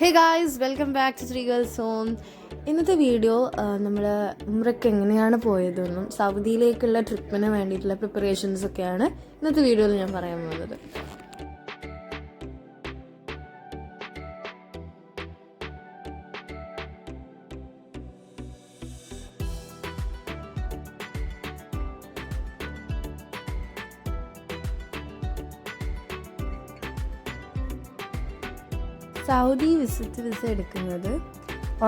Hey guys welcome back to Three Girls Home ഇന്നത്തെ video നമ്മൾ ഉമ്രയ്ക്ക് എങ്ങനെയാണ് പോയതെന്നും സൗദിയിലേക്കുള്ള ട്രിപ്പിന് വേണ്ടിയിട്ടുള്ള പ്രിപ്പറേഷൻസ് ഒക്കെയാണ് ഇന്നത്തെ വീഡിയോയിൽ ഞാൻ പറയാൻ പോകുന്നത്. സൗദി വിസിറ്റ് വിസ എടുക്കുന്നത്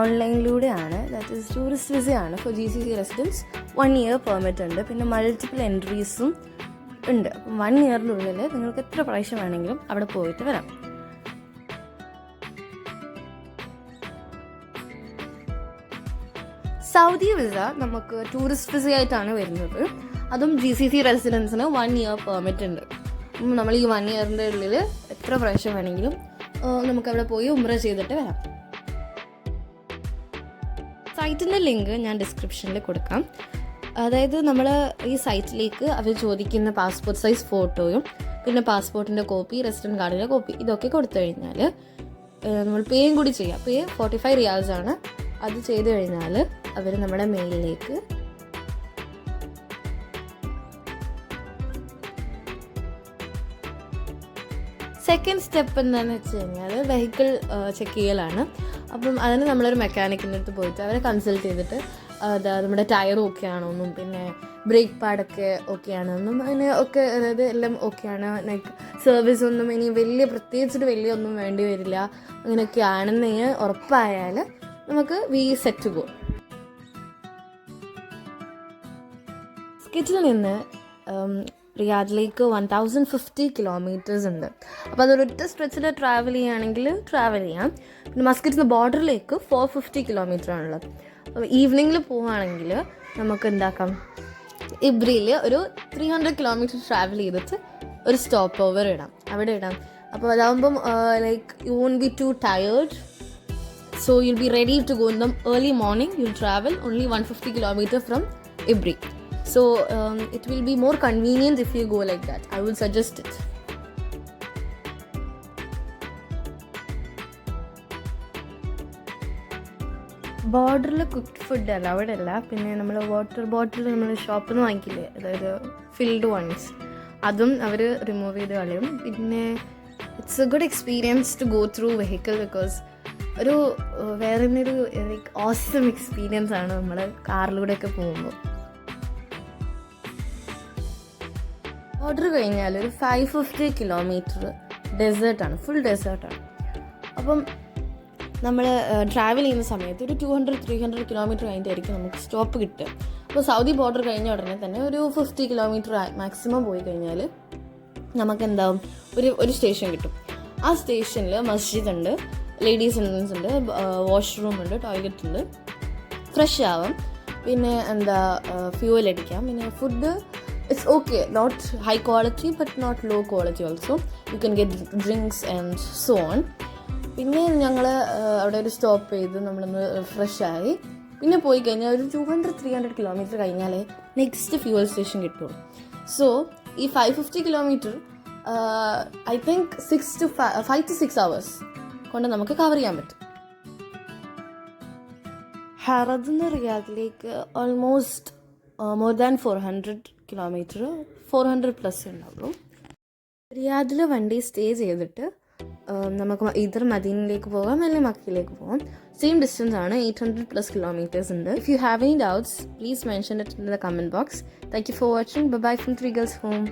ഓൺലൈനിലൂടെയാണ് that is tourist വിസയാണ് for G C C residence one year permit ഉണ്ട്. പിന്നെ മൾട്ടിപ്പിൾ എൻട്രീസും ഉണ്ട്. അപ്പം വൺ ഇയറിനുള്ളിൽ നിങ്ങൾക്ക് എത്ര പ്രാവശ്യം വേണമെങ്കിലും അവിടെ പോയിട്ട് വരാം. സൗദി വിസ നമുക്ക് ടൂറിസ്റ്റ് വിസ ആയിട്ടാണ് വരുന്നത്. അതും ജി സി സി റെസിഡൻസിന് വൺ ഇയർ പെർമിറ്റ് ഉണ്ട്. നമ്മൾ ഈ വൺ ഇയറിന്റെ ഉള്ളിൽ എത്ര പ്രാവശ്യം വേണമെങ്കിലും നമുക്ക് അവിടെ പോയി ഉമ്ര ചെയ്തിട്ട് വരാം. സൈറ്റിന്റെ ലിങ്ക് ഞാൻ ഡിസ്ക്രിപ്ഷനിൽ കൊടുക്കാം. അതായത് നമ്മൾ ഈ സൈറ്റിലേക്ക് അവർ ചോദിക്കുന്ന പാസ്പോർട്ട് സൈസ് ഫോട്ടോയും പിന്നെ പാസ്പോർട്ടിന്റെ കോപ്പി റെസിഡന്റ് കാർഡിന്റെ കോപ്പി ഇതൊക്കെ കൊടുത്തു കഴിഞ്ഞാൽ നമ്മൾ പേയും കൂടി ചെയ്യാം. പേ ഫോർട്ടി ഫൈവ് റിയാൽസ് ആണ് അത് ചെയ്തു കഴിഞ്ഞാൽ അവർ നമ്മുടെ മെയിലിലേക്ക് സെക്കൻഡ് സ്റ്റെപ്പ് എന്താണെന്ന് വെച്ച് കഴിഞ്ഞാൽ വെഹിക്കിൾ ചെക്ക് ചെയ്യലാണ്. അപ്പം അതിന് നമ്മളൊരു മെക്കാനിക്കിന്റെ അടുത്ത് പോയിട്ട് അവരെ കൺസൾട്ട് ചെയ്തിട്ട് അതാ നമ്മുടെ ടയർ ഓക്കെ ആണോന്നും പിന്നെ ബ്രേക്ക് പാഡൊക്കെ ഓക്കെ എന്നും അതിന് ഒക്കെ അതായത് എല്ലാം ഓക്കെയാണ് ലൈക്ക് സർവീസ് ഒന്നും ഇനി വലിയ പ്രത്യേകിച്ചിട്ട് വലിയ ഒന്നും വേണ്ടി വരില്ല. അങ്ങനെയൊക്കെ ആണെന്ന് ഉറപ്പായാൽ നമുക്ക് വി സെറ്റ് പോകും സ്കിറ്റിൽ നിന്ന് റിയാദിലേക്ക് വൺ തൗസൻഡ് ഫിഫ്റ്റി കിലോമീറ്റേഴ്സ് ഉണ്ട്. അപ്പോൾ അതൊരൊറ്റ സ്ട്രെച്ചിൽ ട്രാവൽ ചെയ്യുകയാണെങ്കിൽ ട്രാവൽ ചെയ്യാം. പിന്നെ മസ്കിറ്റ്സ് ബോർഡറിലേക്ക് ഫോർ ഫിഫ്റ്റി കിലോമീറ്റർ ആണുള്ളത് അപ്പോൾ ഈവനിങ്ങിൽ പോവുകയാണെങ്കിൽ നമുക്ക് എന്താക്കാം? ഇബ്രിയിൽ ഒരു ത്രീ ഹൺഡ്രഡ് കിലോമീറ്റർ ട്രാവൽ ചെയ്തിട്ട് ഒരു സ്റ്റോപ്പ് ഓവർ ഇടാം. അവിടെ ഇടാം. അപ്പോൾ അതാകുമ്പം like you won't be too tired So you'll be ready to go in the early morning. You'll travel only 150 kilometer from Ibri. So um, it will be more convenient if you go like that. I will suggest it. ബോർഡറിൽ cooked food allowed അല്ല. പിന്നെ നമ്മൾ water bottle നമ്മൾ ഷോപ്പിൽ നിന്ന് വാങ്ങിക്കില്ലേ? അതായത് filled once അതും അവർ remove ചെയ്ത് കളയും. പിന്നെ it's a good experience to go through vehicle because ഒരു വേറെ തന്നെ ഒരു ലൈക്ക് ഓസം എക്സ്പീരിയൻസ് ആണ് നമ്മൾ കാറിലൂടെയൊക്കെ പോകുമ്പോൾ ഓർഡർ കഴിഞ്ഞാൽ ഒരു ഫൈവ് ഫിഫ്റ്റി കിലോമീറ്റർ ഡെസേർട്ടാണ് ഫുൾ ഡെസേർട്ടാണ് അപ്പം നമ്മൾ ട്രാവൽ ചെയ്യുന്ന സമയത്ത് ഒരു two hundred three hundred kilometre കഴിഞ്ഞിട്ടായിരിക്കും നമുക്ക് സ്റ്റോപ്പ് കിട്ടുക. അപ്പോൾ സൗദി ബോർഡർ കഴിഞ്ഞ ഉടനെ തന്നെ ഒരു ഫിഫ്റ്റി കിലോമീറ്റർ മാക്സിമം പോയി കഴിഞ്ഞാൽ നമുക്ക് എന്താവും? ഒരു ഒരു സ്റ്റേഷൻ കിട്ടും. ആ സ്റ്റേഷനിൽ മസ്ജിദ് ഉണ്ട് ലേഡീസ് എൻട്രൻസ് ഉണ്ട് വാഷ്റൂം ഉണ്ട് ടോയ്ലറ്റ് ഉണ്ട്. ഫ്രഷ് ആവാം. പിന്നെ എന്താ ഫ്യൂവൽ അടിക്കാം. പിന്നെ food it's okay not high quality but not low quality also you can get drinks and so on. പിന്നെ ഞങ്ങൾ അവിടെ ഒരു സ്റ്റോപ്പ് ചെയ്ത് നമ്മളൊന്ന് റിഫ്രഷ് ആയി. പിന്നെ പോയി കഴിഞ്ഞാൽ ഒരു two hundred three hundred kilometre കഴിഞ്ഞാലേ നെക്സ്റ്റ് ഫ്യൂവൽ സ്റ്റേഷൻ കിട്ടും. സോ ഈ five fifty kilometre I think six to five to six hours കൊണ്ട് നമുക്ക് കവർ ചെയ്യാൻ പറ്റും. ഹറദിന്ന് റിയാദിലേക്ക് almost more than four hundred kilometre four hundred plus ഉണ്ടാവുള്ളൂ. റിയാദിൽ വണ്ടി സ്റ്റേ ചെയ്തിട്ട് നമുക്ക് ഇതർ മദീനിലേക്ക് പോകാം അല്ലെങ്കിൽ മക്കയിലേക്ക് പോകാം. സെയിം ഡിസ്റ്റൻസ് ആണ് എയ്റ്റ് ഹൺഡ്രഡ് പ്ലസ് കിലോമീറ്റേഴ്സ് ഉണ്ട്. If you have any doubts please mention it in the comment box thank you for watching bye from Three Girls Home